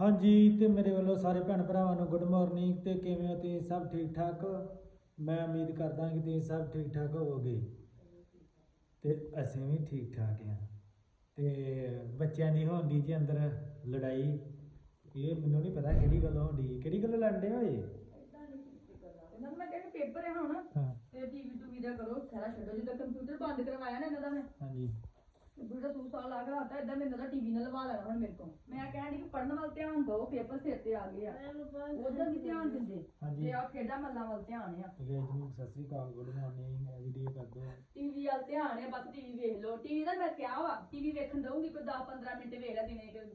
ਹਾਂਜੀ ਤੇ ਮੇਰੇ ਵੱਲੋਂ ਸਾਰੇ ਭੈਣ ਭਰਾਵਾਂ ਨੂੰ ਗੁੱਡ ਮਾਰਨਿੰਗ ਤੇ ਕਿਵੇਂ ਹੋ ਤੁਸੀਂ ਸਭ ਠੀਕ ਠਾਕ? ਮੈਂ ਉਮੀਦ ਕਰਦਾ ਕਿ ਤੁਸੀਂ ਸਭ ਠੀਕ ਠਾਕ ਹੋਵੋਗੇ। ਤੇ ਅਸੀਂ ਵੀ ਠੀਕ ਠਾਕ ਹਾਂ। ਤੇ ਬੱਚਿਆਂ ਦੀ ਹੋਣੀ ਜੀ ਅੰਦਰ ਲੜਾਈ ਇਹ ਮੈਨੂੰ ਨਹੀਂ ਪਤਾ ਕਿਹੜੀ ਗੱਲ ਹੋਣੀ ਕਿਹੜੀ ਗੱਲ ਲੜਦੇ ਹੋਏ? ਇਹਨਾਂ ਨੂੰ ਮੈਂ ਕਹਿੰਦਾ ਪੇਪਰ ਹੈ ਹੁਣ ਤੇ ਟੀਵੀ ਟੂਵੀ ਦਾ ਕਰੋ ਖੈਰਾ ਛੱਡੋ ਜਿੱਦਾਂ ਕੰਪਿਊਟਰ ਬੰਦ ਕਰਵਾਇਆ ਨਾ ਇਹਨਾਂ ਦਾ ਮੈਂ। ਹਾਂਜੀ। ਕੰਪਿਊਟਰ ਸੂ ਸਾਲ ਲਾ ਕੇ ਲਾਤਾ ਇਦਾਂ ਮੈਨੂੰ ਦਾ ਟੀਵੀ ਨਾਲ ਲਵਾ ਲੈਣਾ ਹੁਣ ਮੇਰੇ ਕੋਲ। ਮੈਂ ਕਹਿਣ ਡਈ ਕਿ ਪੜਨ ਵੱਲ ਧਿਆਨ ਦਿਓ ਪੇਪਰ ਸਿਰ ਤੇ ਆ ਗਏ ਆ। ਉਧਰ ਨਹੀਂ ਧਿਆਨ ਦਿੰਦੇ। ਹਾਂਜੀ। ਤੇ ਆ ਖੇਡਾਂ ਮੱਲਾਂ ਵੱਲ ਧਿਆਨ ਆ। ਗੈਜ ਨੂੰ Sat Sri Akal good morning video ਕਰ ਦੋ ਟੀਵੀ ਵੱਲ ਧਿਆਨ ਆ ਬਸ ਟੀਵੀ ਵੇਖ ਲਓ। ਟੀਵੀ ਦਾ ਮੈਂ ਕਿਹਾ ਵਾ ਟੀਵੀ ਵੇਖਣ ਦਊਂਗੀ ਕੋਈ 10 15 ਮਿੰਟ ਵੇਖ ਲੈ ਦਿਨੇ ਕਿ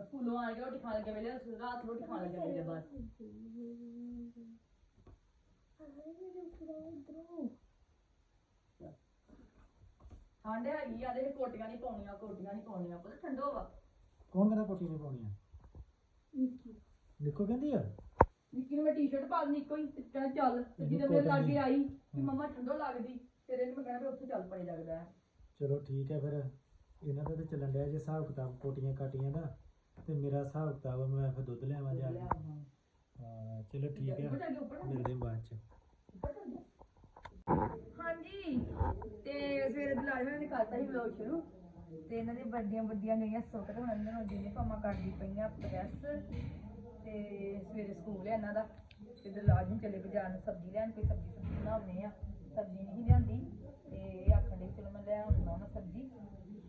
ਸਕੂਲੋਂ ਆ ਕੇ ਰੋਟੀ ਖਾਣ ਲੱਗੇ ਵੇਲੇ ਰਾਤ ਨੂੰ ਰੋਟੀ ਖਾਣ ਲੱਗੇ ਵੇਲੇ ਬਸ। ਠੰਡ ਹੈਗੀ ਆ ਦੇ ਕੋਟੀਆਂ ਨਹੀਂ ਪਾਉਣੀਆਂ ਕੋਟੀਆਂ ਨਹੀਂ ਪਾਉਣੀਆਂ ਪਤਾ ਠੰਡੋ ਵਾ। ਕੌਣ ਕਹਿੰਦਾ ਕੋਟੀ ਨਹੀਂ ਪਾਉਣੀ ਆ ਕਹਿੰਦੀ ਆ? ਨਿੱਕੀ ਨੂੰ ਮੈਂ ਟੀ-ਸ਼ਰਟ ਪਾ ਦਿੰਦੀ ਇੱਕੋ ਹੀ ਤੇ ਕਹਿੰਦਾ ਚੱਲ ਤੇ ਇਹਨੂੰ ਜਦੋਂ ਮੇਰੇ cotton ਲਾਗੇ ਦੀ। ਆਈ ਕਿ ਮੰਮਾ ਠੰਡੋ ਲੱਗਦੀ ਫਿਰ ਇਹਨੂੰ ਮੈਂ ਕਹਿਣਾ ਵੀ ਉੱਥੇ ਚੱਲ ਪੜੇ ਲੱਗਦਾ ਹੈ। ਚਲੋ ਠੀਕ ਹੈ ਫਿਰ ਇਹਨਾਂ ਦਾ ਤੇ ਚੱਲਣ ਡਿਆ ਜੇ ਹਿਸਾਬ ਕਿਤਾਬ ਕੋਟੀਆਂ ਕਾਟੀਆਂ ਦਾ ਤੇ ਮੇਰਾ ਹਿਸਾਬ ਕਿਤਾਬ ਮੈਂ ਫਿਰ ਦੁੱਧ ਲਿਆਵਾਂ ਜਾ ਕੇ। ਹਾਂ ਚਲੋ ਠੀਕ ਹੈ ਮਿਲਦੇ ਹਾਂ ਬਾਅਦ ਚ ਹਾਂਜੀ ਤੇ ਸਵੇਰੇ ਦਲਾਜਮਾ ਨੇ ਕਰਤਾ ਸੀ ਵਲੌਗ ਸ਼ੁਰੂ। ਤੇ ਇਹਨਾਂ ਦੀ ਵੱਡੀਆਂ ਵੱਡੀਆਂ ਗਈਆਂ ਸੁੱਟ ਹੁਣ ਅੰਦਰ ਨੂੰ ਯੂਨੀਫਾਰਮਾਂ ਕਰਦੀ ਪਈਆਂ ਪ੍ਰੈਸ ਤੇ ਸਵੇਰੇ ਸਕੂਲ ਹੈ ਇਹਨਾਂ ਦਾ। ਤੇ ਦਲਾਜਮ ਚਲੇ ਬਾਜ਼ਾਰ ਨੂੰ ਸਬਜ਼ੀ ਲੈਣ, ਕੋਈ ਸਬਜ਼ੀ ਸਬਜ਼ੀ ਬਣਾਉਣੇ ਆ। ਸਬਜ਼ੀ ਨਹੀਂ ਲਿਆਂਦੀ, ਤੇ ਇਹ ਆਖਣ ਦੇ ਚਲੋ ਮੈਂ ਲੈ ਆਉਂਦਾ ਮੈਂ ਸਬਜ਼ੀ।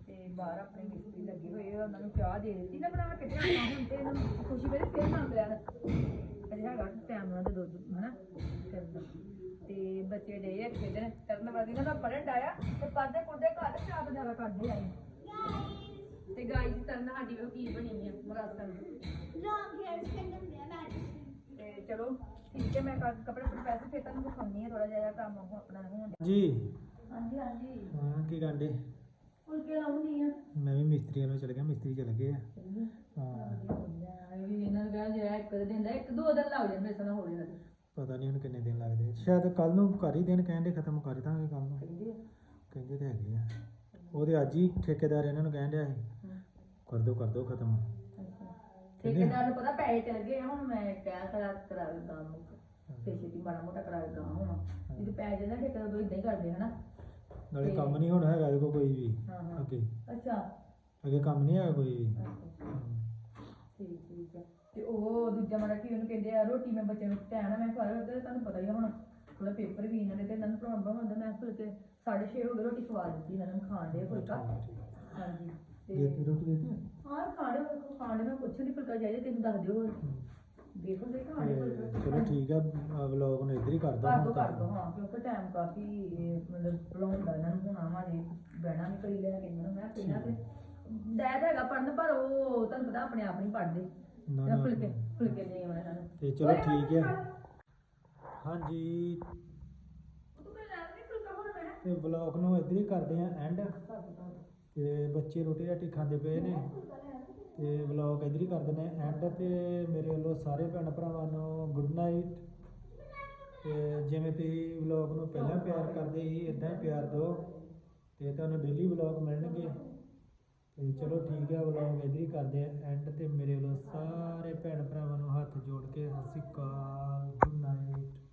ਤੇ ਬਾਹਰ ਆਪਣੇ ਮਿਸਤਰੀ ਲੱਗੇ ਹੋਏ ਉਹਨਾਂ ਨੂੰ ਚਾਹ ਦੇ ਦਿੱਤੀ ਨਾ ਬਣਾ ਕੇ ਤੇ ਹੁਣ ਤੇ ਇਹਨਾਂ ਨੂੰ ਖੁਸ਼ੀ ਵੇਲੇ ਫੇਰ ਮੰਗ ਲੈਣ। ਅਜੇ ਹੈਗਾ ਟਾਈਮ ਨਾਲ ਤੇ ਦੁੱਧ ਹਨਾ? ਕਰਨ ਦਾ ਤੇ ਬੱਚੇ ਡੇ ਆ ਖੇਡਣ। ਕਰਨ ਵਾਲੀ ਨਾ ਪੜਨ ਡਾਇਆ ਤੇ ਪੜਦੇ ਪੁੜਦੇ ਘਰ ਚਾਪ ਜ਼ਿਆਦਾ ਕਰਦੇ ਆਏ ਤੇ ਗਾਈ ਦੀ ਤਰਨ ਸਾਡੀ ਵਕੀਲ ਬਣੀ ਆ ਮਰਾਸਨ long hairs can do that. ਤੇ ਚਲੋ ਠੀਕ ਹੈ ਮੈਂ ਕੱਪੜੇ ਪੈਸੇ ਫੇਰ ਤੁਹਾਨੂੰ ਦਿਖਾਉਣੀ ਆ ਥੋੜਾ ਜਿਹਾ ਕੰਮ ਆਪਣਾ ਹੋਣ। ਜੀ। ਹਾਂਜੀ ਹਾਂਜੀ। ਹਾਂ ਕੀ ਗਾਂਡੇ ਫੁਲਕੇ ਲਾਉਣੀ ਆ? ਮੈਂ ਵੀ ਮਿਸਤਰੀ ਵੱਲੋਂ ਚਲ ਗਿਆ ਮਿਸਤਰੀ ਚਲ ਗਏ ਆ। ਹਾਂ। ਵੀ ਇਹਨਾਂ ਨੂੰ ਕਹਿੰਦੇ ਜਿਹੜਾ ਇੱਕ ਦਿਨ ਦਾ ਇੱਕ ਦੋ ਦਿਨ ਲੱਗ ਜਾਂਦੇ ਸਨ ਹੋਲੇ ਨਾਲ ਪਤਾ ਨਹੀਂ ਹੁਣ ਕਿੰਨੇ ਦਿਨ ਲੱਗਦੇ ਸ਼ਾਇਦ ਕੱਲ ਨੂੰ ਕਰ ਹੀ ਦੇਣ ਕਹਿੰਦੇ ਖਤਮ ਕਰ ਦਾਂਗੇ ਕੱਲ ਨੂੰ। ਕਹਿੰਦੇ ਆ। ਕਹਿੰਦੇ ਤੇ ਹੈਗੇ ਆ। ਉਹਦੇ ਅੱਜ ਹੀ ਠੇਕੇਦਾਰ ਇਹਨਾਂ ਨੂੰ ਕਹਿਣ ਡਿਆ ਸੀ ਕਰ ਦੋ ਕਰ ਦੋ ਖਤਮ। ਠੇਕੇਦਾਰ ਨੂੰ ਪਤਾ ਪੈਸੇ ਚਲ ਗਏ ਆ, ਹੁਣ ਮੈਂ ਕਹਿ ਕਰਾ ਕਰਾ ਕੰਮ ਫੇਰ ਛੇਤੀ ਮਾੜਾ ਮੋਟਾ ਕਰਾ ਕੰਮ ਹੋਣਾ ਜਦੋਂ ਪੈ ਜਾਂਦਾ ਠੇਕੇਦਾਰ ਤੋਂ ਇਦਾਂ ਹੀ ਕਰਦੇ ਹਨਾ? ਨਾਲੇ ਕੰਮ ਨਹੀਂ ਹੁਣ ਹੈਗਾ ਇਹਦੇ ਕੋਲ ਕੋਈ ਵੀ ਹਾਂ ਹਾਂ। ਅੱਗੇ। ਅੱਛਾ। ਅੱਗੇ ਕੰਮ ਨਹੀਂ ਹੈਗਾ ਕੋਈ ਵੀ। ਅੱਛਾ। ਠੀਕ ਠੀਕ ਹੈ ਤੇ ਉਹ ਦੂਜਾ ਮਾੜਾ ਕੀ ਉਹਨੂੰ ਕਹਿੰਦੇ ਆ ਰੋਟੀ ਮੈਂ ਬੱਚਿਆਂ ਨੂੰ ਟਾਈਮ ਮੈਂ ਖਵਾ ਰਿਹਾ ਤੇ ਤੁਹਾਨੂੰ ਪਤਾ ਹੀ ਆ ਹੁਣ। ਥੋੜਾ ਪੇਪਰ ਵੀ ਇਹਨਾਂ ਦੇ ਤੇ ਇਹਨਾਂ ਨੂੰ ਪੜਾਉਣਾ ਹੁੰਦਾ ਮੈਂ ਫਿਰ ਤੇ 6:30 ਹੋ ਗਏ ਰੋਟੀ ਖਵਾ ਦਿੱਤੀ ਇਹਨਾਂ ਨੂੰ ਖਾਣ ਦੇ ਫੁਲਕਾ। ਹਾਂਜੀ ਤੇ ਦੇਤੀ ਰੋਟੀ ਦੇਤੀ? ਹਾਂ ਖਾਣੇ ਖਾਣ ਦੇ ਮੈਂ ਪੁੱਛ ਨਹੀਂ ਫੁਲਕਾ ਚਾਹੀਦਾ ਤੈਨੂੰ ਦੱਸ ਦਿਓ। ਦੇਖੋ ਦੇ ਖਾਣੇ ਤੇ ਚਲੋ ਠੀਕ ਆ ਵਲੌਗ ਨੂੰ ਇੱਧਰ ਹੀ ਕਰ ਦੋ ਕਰ ਦੋ ਕਰ ਦੋ ਹਾਂ ਕਿਉਂਕਿ ਟਾਈਮ ਕਾਫੀ ਇਹ, ਮਤਲਬ ਬੁਲਾਉਂਦਾ ਇਹਨਾਂ ਨੂੰ ਹੁਣ ਆਵਾਂ ਜੇ ਬਹਿਣਾ ਨਹੀਂ ਕਰੀ ਲੈ ਕੇ ਇਹਨਾਂ ਨੂੰ ਮੈਂ ਪਹਿਲਾਂ ਤੇ ਡੈਡ ਹੈਗਾ ਪੜਨ ਪਰ ਉਹ ਤੁਹਾਨੂੰ ਪਤਾ ਆਪਣੇ ਆਪ ਨਹੀਂ ਪੜਦੇ ਨਾ, ਜਾਂ ਨਾ, ਫੁਲਕੇ। ਫੁਲਕੇ ਨਹੀਂ ਆਉਣਾ ਇਹਨਾਂ ਨੂੰ। ਤੇ ਚਲੋ ਠੀਕ ਹੈ। ਹਾਂਜੀ। ਤੂੰ ਮੈਂ ਲੈ ਨਹੀਂ ਫੁਲਕਾ ਹੁਣ ਮੈਂ। ਤੇ ਵਲੌਗ ਨੂੰ ਇੱਧਰ ਹੀ ਕਰਦੇ ਆ ਐਂਡ ਤੇ ਬੱਚੇ ਰੋਟੀ ਰਾਟੀ ਖਾਂਦੇ ਪਏ ਨੇ। ਤੇ ਵਲੌਗ ਇੱਧਰ ਹੀ ਕਰ ਦਿੰਦੇ ਆ ਐਂਡ ਤੇ ਮੇਰੇ ਵੱਲੋਂ ਸਾਰੇ ਭੈਣ ਭਰਾਵਾਂ ਨੂੰ ਗੁੱਡ ਨਾਈਟ ਤੇ ਜਿਵੇਂ ਤੁਸੀਂ ਵਲੌਗ ਨੂੰ ਪਹਿਲਾਂ ਪਿਆਰ ਕਰਦੇ ਸੀ ਇਦਾਂ ਹੀ ਪਿਆਰ ਦਿਓ। ਤੇ ਤੁਹਾਨੂੰ ਡੇਲੀ ਵਲੌਗ ਮਿਲਣਗੇ। ਤੇ ਚਲੋ ਠੀਕ ਹੈ ਵਲੌਗ ਇੱਧਰ ਹੀ ਕਰਦੇ ਆ ਐਂਡ ਤੇ ਮੇਰੇ ਵੱਲੋਂ ਸਾਰੇ ਭੈਣ ਭਰਾਵਾਂ ਨੂੰ ਹੱਥ ਜੋੜ ਕੇ ਸਤਿ ਸ਼੍ਰੀ ਅਕਾਲ ਗੁੱਡ ਨਾਈਟ